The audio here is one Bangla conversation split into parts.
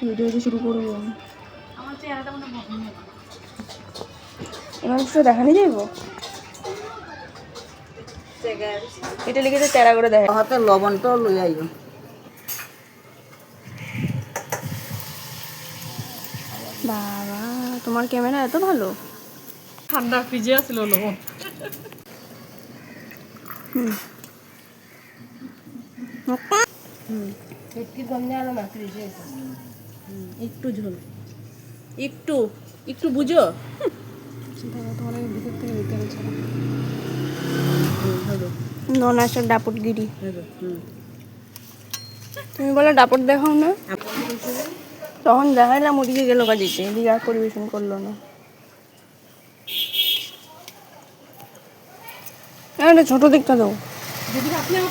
ভিডিওতে শুরু করব। আমার চেহারাটা মনে হয় এবার তো দেখানি যাইব? এটা লিখেছে তেরা করে দেখা হাতে লবণটাও লই আইব বাবা তোমার ক্যামেরা এত ভালো? ঠান্ডা ফ্রিজে আসছিল লবণ। হুম। একটু ঝোল। একটু একটু বুঝো? ননাসের ডাপটগিরি তুমি বলে ডাপট দেখাও না? তখন দেখাইলাম ওদিকে গেল কাজিতে এদিকে আর পরিবেশন করল না ছোট দিকটা দাও।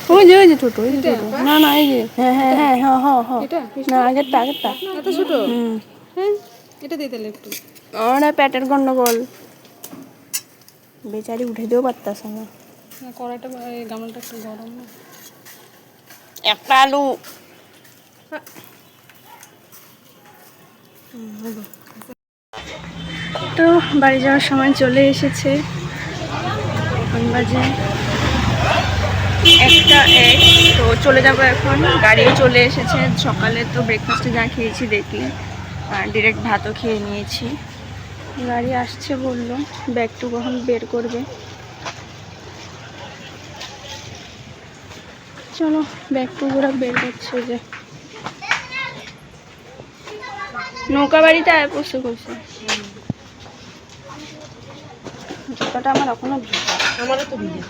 ওই যে ওই যে ছোট ওই যে ছোট না না এই যে। হ্যাঁ হ্যাঁ হ্যাঁ হ্যাঁ হ্যাঁ হ্যাঁ। না আগেরটা আগেরটা। এত ছোট। হুম। হ্যাঁ? এটা দিয়ে তাহলে একটু। আমার পেটের গন্ডগোল। বেচারি উঠে দিয়েও পারতাছে না। হ্যাঁ, কড়াইটা গামলাটা একটু গরম না। একটা আলু। তো বাড়ি যাওয়ার সময় চলে এসেছে। এখন বাজে একটা এক, তো চলে যাব এখন। গাড়িও চলে এসেছে। সকালে তো ব্রেকফাস্টে যা খেয়েছি দেখি। আর ডিরেক্ট ভাতও খেয়ে নিয়েছি। গাড়ি আসছে বলল ব্যাগটু কখন বের করবে। চলো ব্যাগটু ওরা বের করছে যে। নৌকা বাড়িতে আয় পড়ছে করছে জুতাটা আমার এখনও আমারও তো ভিজে।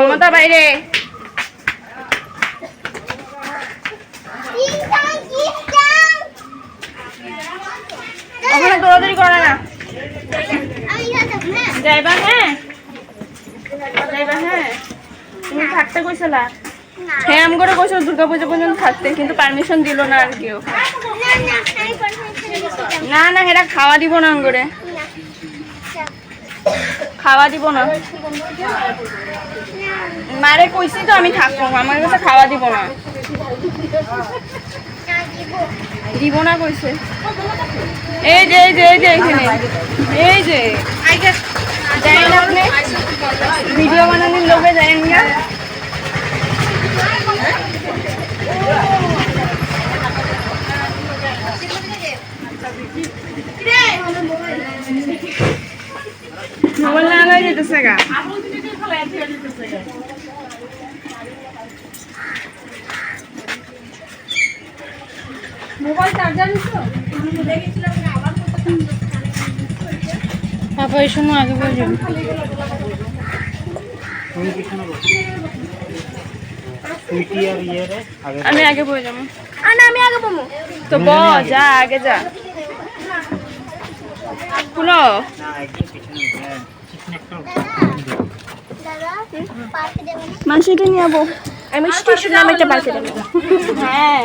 মমতা বাইরে। দৌড়াদৌড়ি করে না। যাইবা হ্যাঁ? হ্যাঁ? তুমি থাকতে কইছিলা হ্যাঁ করে কইছিল দুর্গাপুজো পর্যন্ত থাকতে, কিন্তু পারমিশন দিল না আর কেউ। না না, হেরা খাওয়া দিব না আম করে খাওয়া দিব না। মারে কইছি তো আমি থাকব, আমার কাছে খাওয়া দিব না। দিব না কইছে। এই যে এই যে এই যে এখানে। এই যে। জানেন আপনি? ভিডিও বানানোর লোভে জানেন না? মোবাইল না যেতেছে গা। মোবাইল চার্জার পাপা এই সময় আগে বলছি আমি আগে বয়ে যাব আমি আগে বমু তো ব যা আগে যা খুলো মানুষকে নিয়ে যাব আমি স্টেশন নামে একটা পার্কে যাব হ্যাঁ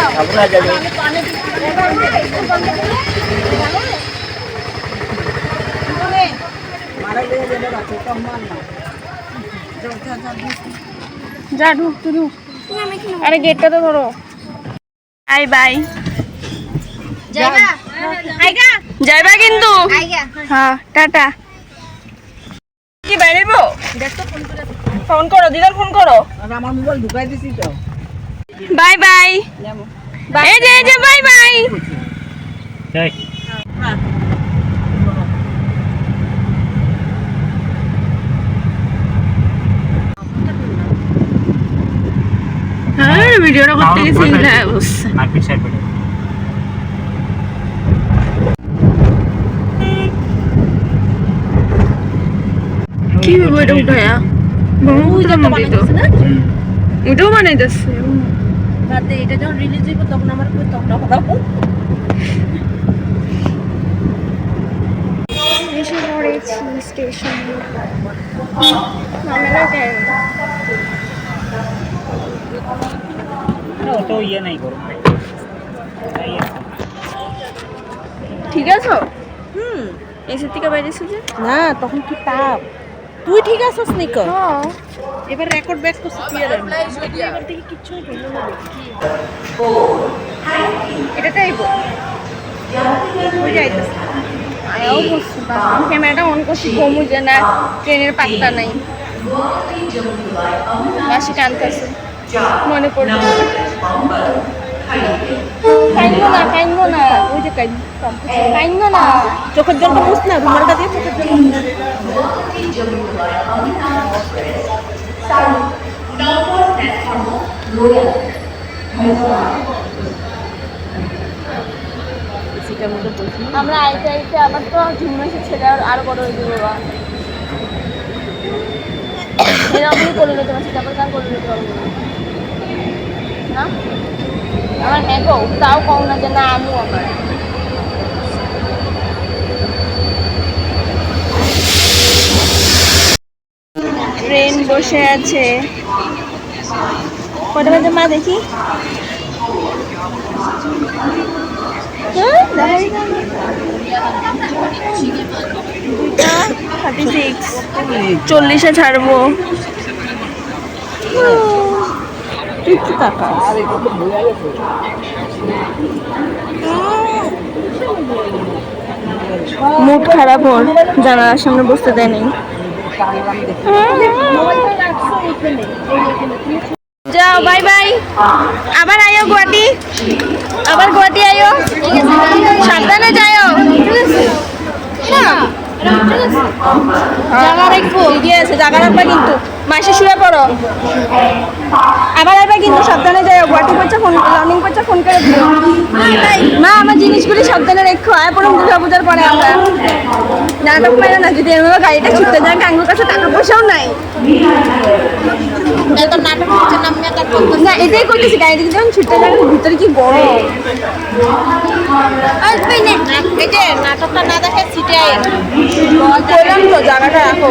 ঢুক তুই ঢুক। আরে গেটটা তো ধরো। বাই। বাই যাইবা কিন্তু? হ্যাঁ টাটা। কি ফোন করো দিদার ফোন করো। আমার মোবাইল ঢুকাই দিছি তো। Bye bye. যাব। এই যে এই যে বাই বাই। হ্যাঁ ভিডিওটা করতে গেছি। এই অবস্থা কি বলব এটা উঠায়া? বহু জমা দিত ওটাও বানাইতেছে। বাদে এটা যখন রিলিজ হইব তখন আমার কই তখন বানাবো এসে পড়েছি স্টেশনে। নামেলা কেন অত ইয়ে নাই গরম নাই আছে। ঠিক হুম এসে থেকে বাইরেছো যে না তখন কি তাপ? তুই ঠিক আছিস নিকো? হ্যাঁ। এবার রেকর্ড ব্যাক করছিস তুই আর। এবার থেকে কিচ্ছু না। আয়াও বসছি ক্যামেরাটা অন করছি কমু যে না ট্রেনের পাত্তা নাই। বাসি টানতেছে মনে পড়ছে। কাইন্দ না কাইন্দ না। ওই যে কাইন্দ কাইন্দ না। চোখের জলটা মুছ না রুমালটা দিয়ে চোখের বসি আমরা আইতে আইতে আবার তো ঝুমে ছেড়ে আর আরও বড় হয়ে যাবে বাবা এরকমই করে নিতে পারছি তারপর কার করে নিতে পারব? না? আমার হ্যাঁ তাও না ট্রেন বসে আছে। কটা বাজে মা দেখি? হ্যাঁ, চল্লিশে ছাড়বো। টাকা মুড খারাপ ওর জানালার সামনে বসতে দেয় নেই যাও বাই বাই আবার আয়ো গুয়াহাটি। আবার গুয়াহাটি আয়ো। সাবধানে যাও জায়গা রাখব এগিয়ে আছে জায়গা রাখবা কিন্তু। মাসে শুয়ে পড়ো। আবার আবার কিন্তু সাবধানে যাই গুয়াহাটি পয়সা ফোন লার্নিং পয়সা ফোন করে মা আমার জিনিসগুলি সাবধানে রেখো আয় পড়ুন দুর্গা পূজার পরে আমরা। নাটক মেরে না যদি এভাবে গাড়িটা ছুটতে যায় কাঙ্গুর কাছে টাকা পয়সাও নাই। না এটাই করতেছি গাড়িটা যখন ছুটতে যায় ভিতরে কি গরম নাটকটা না দেখে সিটে বললাম তো জায়গাটা রাখো।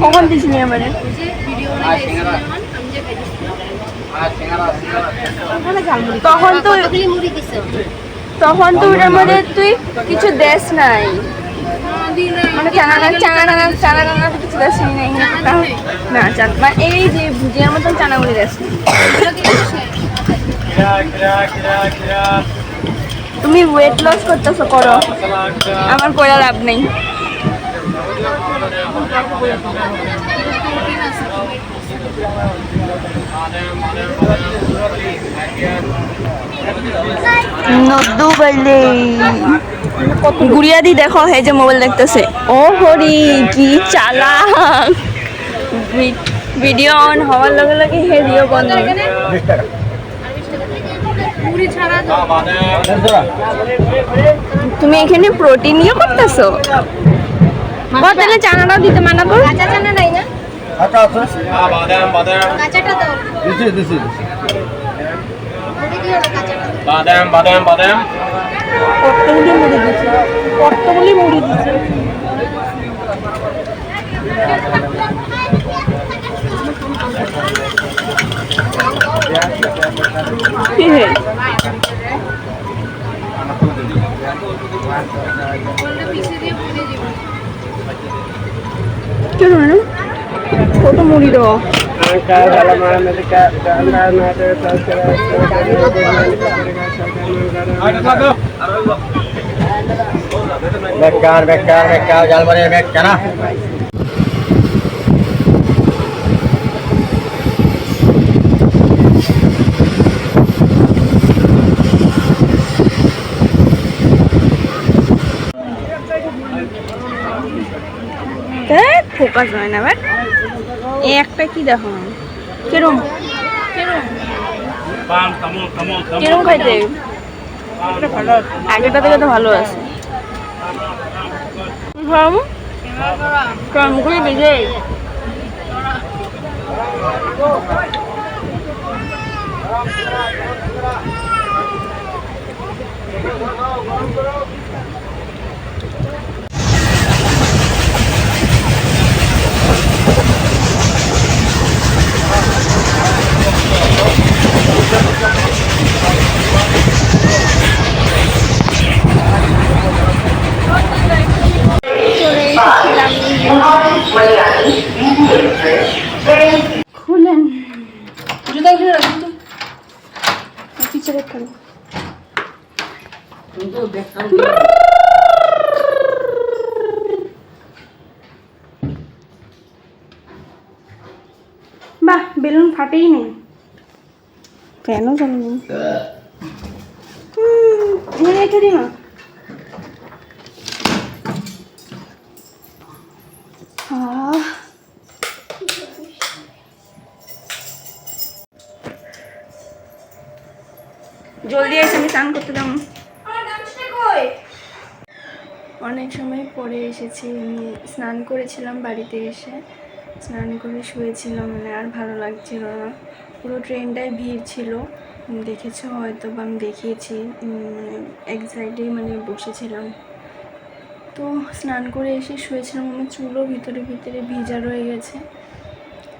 কখন দিছিনি আমাদের তখন তো তখন তো ওটার মধ্যে তুই কিছু দেশ নাই। মানে চানা চানা চানা চানা কিছু দেশ নাই। না চান মানে এই যে ভুজিয়ার মতন চানাগুলি দেশ তুমি ওয়েট লস করতেছো, করো। আমার করে লাভ নেই। নদ্দু বলে। গুড়িয়া দি দেখো হে যে মোবাইল দেখতেছে। ও হরি, কি চালাক। ভি- ভিডিও অন হওয়ার লগে লগে হে দিও বন্ধ তুমি এখানে প্রোটিন ইয়ে করতেছো? ও তাহলে চানাটাও দিতে মানা করো। কাঁচা চানা নাই না? বাদাম বাদাম কাঁচাটা দাও। দিছি দিছি দিছি। মুড়ি দিও বাদাম বাদাম বাদাম। কতগুলি মুড়ি দিছে কতগুলি মুড়ি দিছে কি কেন ম্যাডাম? কত মুড়ি দাও বেকার বেকার বেকার ফোকাস হয় না বাট এই একটা কি দেখো? কেরম? কেরম? খাইতে? আগেটা থেকে তো ভালো আছে। বেজে। চলে বাহ বেলুন ফাটেই নেই কেন জানি না হুম, এনে রেখে দিন না আহ জলদি এসে আমি স্নান করতে যাব অনেক সময় পরে এসেছি। স্নান করেছিলাম বাড়িতে এসে। স্নান করে শুয়েছিলাম মানে আর ভালো লাগছিল না। পুরো ট্রেনটায় ভিড় ছিল। দেখেছ? হয়তো বা আমি দেখিয়েছি। মানে এক সাইডেই মানে বসেছিলাম। তো স্নান করে এসে শুয়েছিলাম। আমার চুলও ভিতরে ভিতরে ভিজা রয়ে গেছে।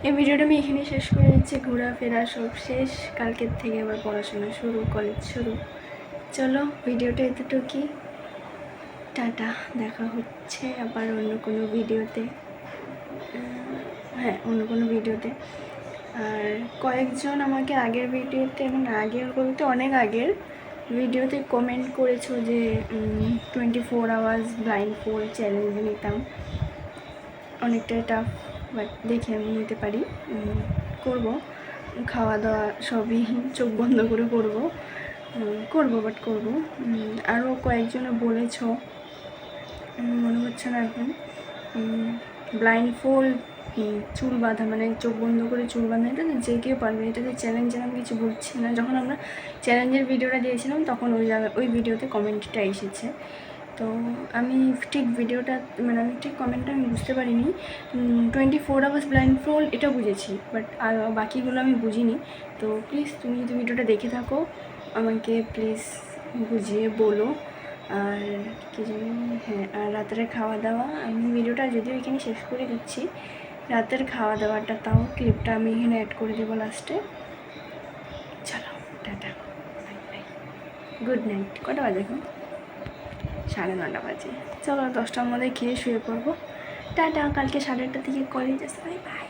এই ভিডিওটা আমি এখানে শেষ করে দিচ্ছি। ঘোরাফেরা সব শেষ। কালকের থেকে আবার পড়াশোনা শুরু, কলেজ শুরু। চলো, ভিডিওটা এতটুকুই। টাটা, দেখা হচ্ছে আবার অন্য কোনো ভিডিওতে। হ্যাঁ অন্য কোনো ভিডিওতে। আর কয়েকজন আমাকে আগের ভিডিওতে মানে আগের বলতে অনেক আগের ভিডিওতে কমেন্ট করেছ যে twenty four hours blindfold challenge নিতাম। অনেকটাই টাফ বাট দেখে আমি নিতে পারি। করব। খাওয়া দাওয়া সবই চোখ বন্ধ করে করব। করব বাট করব। আরও কয়েকজনে বলেছ মনে হচ্ছে না এখন। ব্লাইন্ড ফোল চুল বাঁধা মানে চোখ বন্ধ করে চুল বাঁধা, এটা যে কেউ পারবে এটাতে চ্যালেঞ্জের আমি কিছু বলছি না। যখন আমরা চ্যালেঞ্জের ভিডিওটা দিয়েছিলাম, তখন ওই জায়গা, ওই ভিডিওতে কমেন্টটা এসেছে। তো আমি ঠিক ভিডিওটা মানে আমি ঠিক কমেন্টটা আমি বুঝতে পারিনি। টোয়েন্টি ফোর আওয়ার্স ব্লাইন্ড ফোল এটা বুঝেছি বাট বাকিগুলো আমি বুঝিনি। তো প্লিজ তুমি যদি ভিডিওটা দেখে থাকো, আমাকে প্লিজ বুঝিয়ে বলো। আর কি জানি হ্যাঁ আর রাতের খাওয়া দাওয়া আমি ভিডিওটা যদিও এখানে শেষ করে দিচ্ছি। রাতের খাওয়া দাওয়াটা তাও ক্লিপটা আমি এখানে অ্যাড করে দেবো লাস্টে চলো, tata. Bye bye good night কটা বাজে এখন? সাড়ে নটা বাজে। চলো, দশটার মধ্যে খেয়ে শুয়ে পড়ব। টাটা, কালকে সাড়ে আটটার দিকে কলেজ আসবে বাই